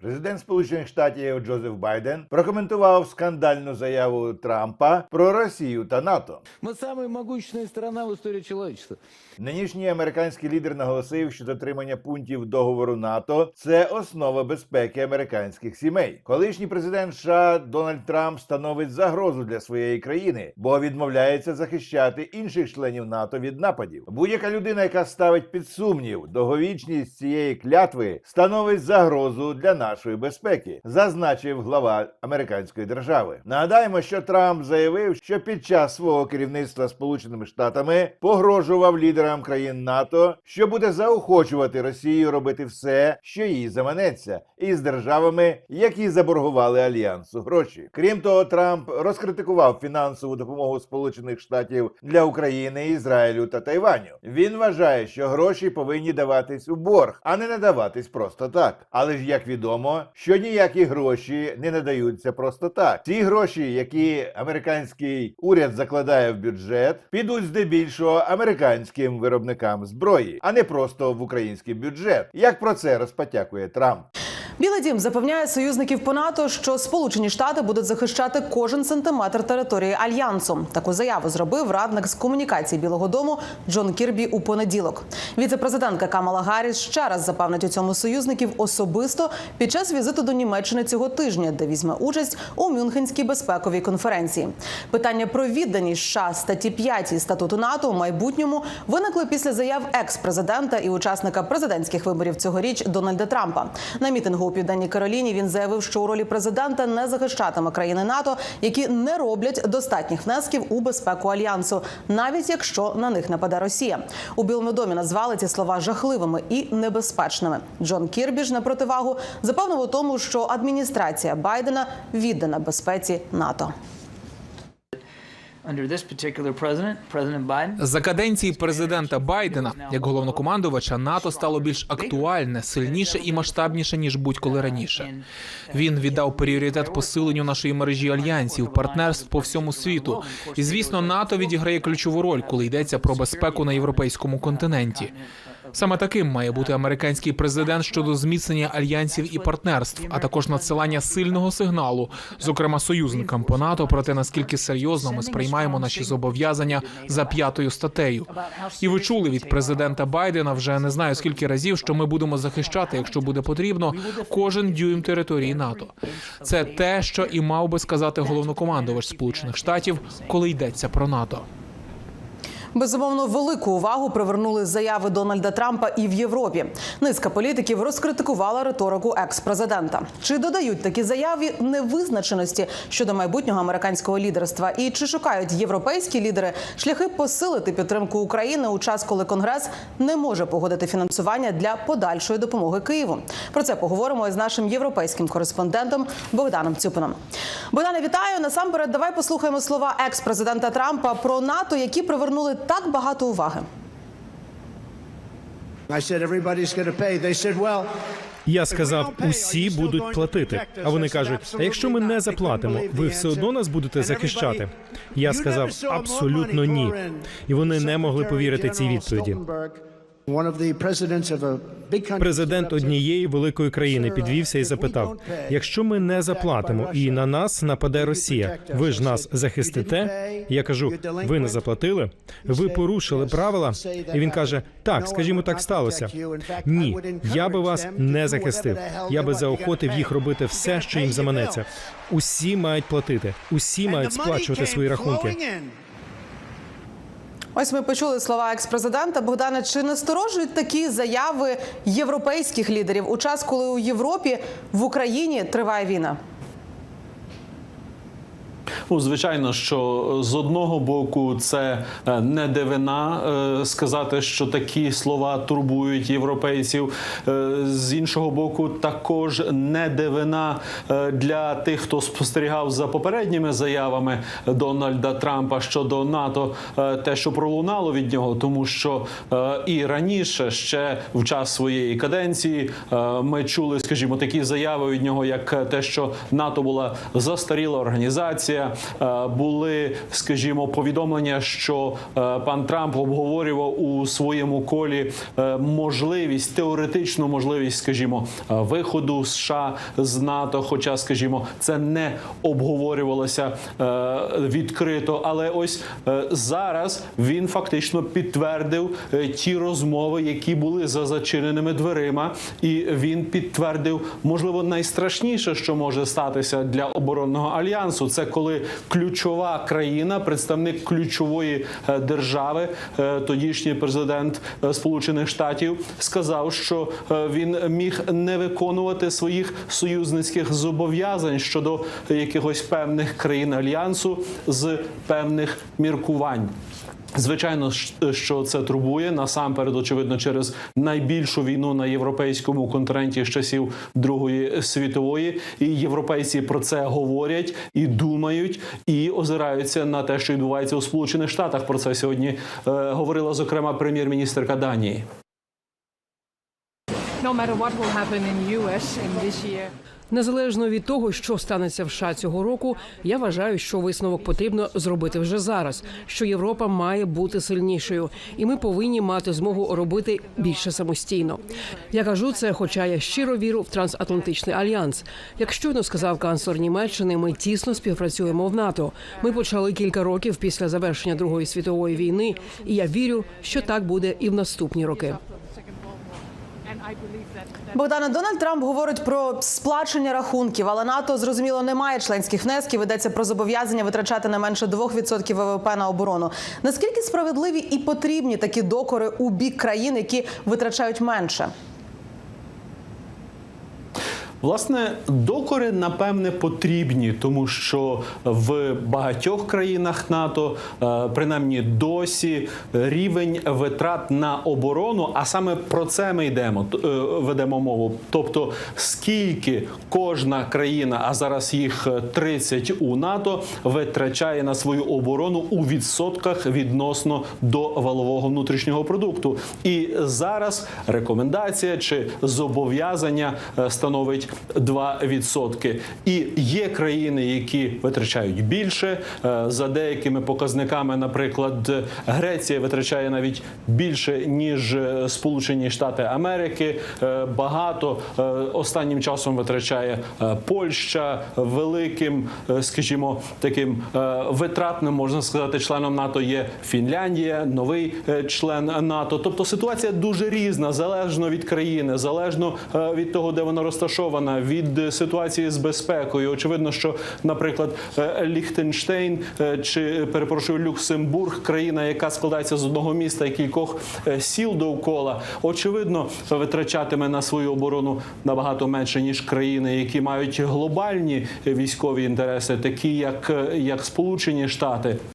Президент Сполучених Штатів Джозеф Байден прокоментував скандальну заяву Трампа про Росію та НАТО. Самая могущественная страна в истории человечества. Нинішній американський лідер наголосив, що дотримання пунктів договору НАТО це основа безпеки американських сімей. Колишній президент США Дональд Трамп становить загрозу для своєї країни, бо відмовляється захищати інших членів НАТО від нападів. Будь-яка людина, яка ставить під сумнів довговічність цієї клятви, становить загрозу для нашої безпеки, зазначив глава американської держави. Нагадаємо, що Трамп заявив, що під час свого керівництва Сполученими Штатами погрожував лідерам країн НАТО, що буде заохочувати Росію робити все, що їй заманеться, із державами, які заборгували альянсу гроші. Крім того, Трамп розкритикував фінансову допомогу Сполучених Штатів для України, Ізраїлю та Тайваню. Він вважає, що гроші повинні даватись у борг, а не надаватись просто так. Але ж як відомо, що ніякі гроші не надаються просто так. Ці гроші, які американський уряд закладає в бюджет, підуть здебільшого американським виробникам зброї, а не просто в український бюджет. Як про це розпотякує Трамп? Білий дім запевняє союзників по НАТО, що Сполучені Штати будуть захищати кожен сантиметр території альянсу. Таку заяву зробив радник з комунікації Білого Дому Джон Кірбі у понеділок. Віце-президентка Камала Гарріс ще раз запевнить у цьому союзників особисто під час візиту до Німеччини цього тижня, де візьме участь у Мюнхенській безпековій конференції. Питання про відданість США статті 5 статуту НАТО у майбутньому виникли після заяв екс-президента і учасника президентських виборів цьогоріч Дональда Трампа. На мітингу у південній Кароліні він заявив, що у ролі президента не захищатиме країни НАТО, які не роблять достатніх внесків у безпеку альянсу, навіть якщо на них нападе Росія. У Білому домі назвали ці слова жахливими і небезпечними. Джон Кірбі ж на противагу запевнив у тому, що адміністрація Байдена віддана безпеці НАТО. За каденції президента Байдена як головнокомандувача НАТО стало більш актуальне, сильніше і масштабніше ніж будь-коли раніше. Він віддав пріоритет посиленню нашої мережі альянсів, партнерств по всьому світу. І звісно, НАТО відіграє ключову роль, коли йдеться про безпеку на європейському континенті. Саме таким має бути американський президент щодо зміцнення альянсів і партнерств, а також надсилання сильного сигналу, зокрема союзникам по НАТО, про те, наскільки серйозно ми сприймаємо наші зобов'язання за п'ятою статтею. І ви чули від президента Байдена вже не знаю скільки разів, що ми будемо захищати, якщо буде потрібно, кожен дюйм території НАТО. Це те, що і мав би сказати головнокомандувач Сполучених Штатів, коли йдеться про НАТО. Безумовно, велику увагу привернули заяви Дональда Трампа і в Європі. Низка політиків розкритикувала риторику екс-президента. Чи додають такі заяви невизначеності щодо майбутнього американського лідерства? І чи шукають європейські лідери шляхи посилити підтримку України у час, коли Конгрес не може погодити фінансування для подальшої допомоги Києву? Про це поговоримо із нашим європейським кореспондентом Богданом Цюпином. Богдане, вітаю. Насамперед, давай послухаємо слова екс-президента Трампа про НАТО, які привернули так багато уваги. I said everybody's going pay. They said, well, Я сказав, усі будуть платити. А вони кажуть: а якщо ми не заплатимо, ви все одно нас будете захищати. Я сказав абсолютно ні. І вони не могли повірити цій відповіді. Президент однієї великої країни підвівся і запитав: якщо ми не заплатимо і на нас нападе Росія, ви ж нас захистите? Я кажу, ви не заплатили, ви порушили правила. І він каже: Так, скажімо, так сталося. Ні, я би вас не захистив. Я би заохотив їх робити все, що їм заманеться. Усі мають платити, усі мають сплачувати свої рахунки. Ось ми почули слова екс-президента Богдана. Чи насторожують такі заяви європейських лідерів у час, коли у Європі в Україні триває війна? Ну, звичайно, що з одного боку це е, не дивина е, сказати, що такі слова турбують європейців. Е, З іншого боку, також не дивина е, для тих, хто спостерігав за попередніми заявами Дональда Трампа щодо НАТО, е, те, що пролунало від нього, тому що е, і раніше, ще в час своєї каденції, е, ми чули, скажімо, такі заяви від нього, як те, що НАТО була застаріла організація, е, були, скажімо, повідомлення, що е, пан Трамп обговорював у своєму колі е, можливість, теоретичну можливість, скажімо, е, виходу США з НАТО. Хоча, скажімо, це не обговорювалося е, відкрито. Але ось е, зараз він фактично підтвердив е, ті розмови, які були за зачиненими дверима, і він підтвердив, можливо, найстрашніше, що може статися для оборонного альянсу, це коли ключова країна, представник ключової е, держави, е, тодішній президент е, Сполучених Штатів, сказав, що він міг не виконувати своїх союзницьких зобов'язань щодо якихось певних країн альянсу з певних міркувань. Звичайно, що це турбує насамперед, очевидно, через найбільшу війну на європейському континенті з часів Другої світової, і європейці про це говорять і думають, і озираються на те, що відбувається у Сполучених Штатах. Про це сьогодні е, говорила зокрема прем'єр-міністерка Данії. no matter what will happen in US in this year. Незалежно від того, що станеться в США цього року, я вважаю, що висновок потрібно зробити вже зараз. Що Європа має бути сильнішою, і ми повинні мати змогу робити більше самостійно. Я кажу це, хоча я щиро вірю в трансатлантичний альянс. Як щойно сказав канцлер Німеччини, ми тісно співпрацюємо в НАТО. Ми почали кілька років після завершення Другої світової війни, і я вірю, що так буде і в наступні роки. Богдане Дональд Трамп говорить про сплачення рахунків, але НАТО зрозуміло не має членських внесків. Йдеться про зобов'язання витрачати не менше 2% ВВП на оборону. Наскільки справедливі і потрібні такі докори у бік країн, які витрачають менше? Власне, докори напевне потрібні, тому що в багатьох країнах НАТО, е, принаймні досі, рівень витрат на оборону, а саме про це ми йдемо, е, ведемо мову. Тобто, скільки кожна країна, а зараз їх е, 30 у НАТО, витрачає на свою оборону у відсотках відносно до валового внутрішнього продукту. І зараз рекомендація чи зобов'язання е, становить 2%. І є країни, які витрачають більше. Е, За деякими показниками, наприклад, Греція витрачає навіть більше ніж е, Сполучені Штати Америки. Е, Багато останнім часом витрачає Польща великим, скажімо, таким витратним, можна сказати, членом НАТО є Фінляндія, новий член НАТО. Тобто ситуація дуже різна, залежно від країни, залежно від того, де вона розташована, від е, ситуації з безпекою. Очевидно, що, наприклад, е, Ліхтенштейн е, чи перепрошую Люксембург, країна, яка складається з одного міста і кількох е, сіл довкола, очевидно, витрачатиме на свою оборону набагато менше ніж країни, які мають глобальні військові інтереси, такі як, як Сполучені Штати.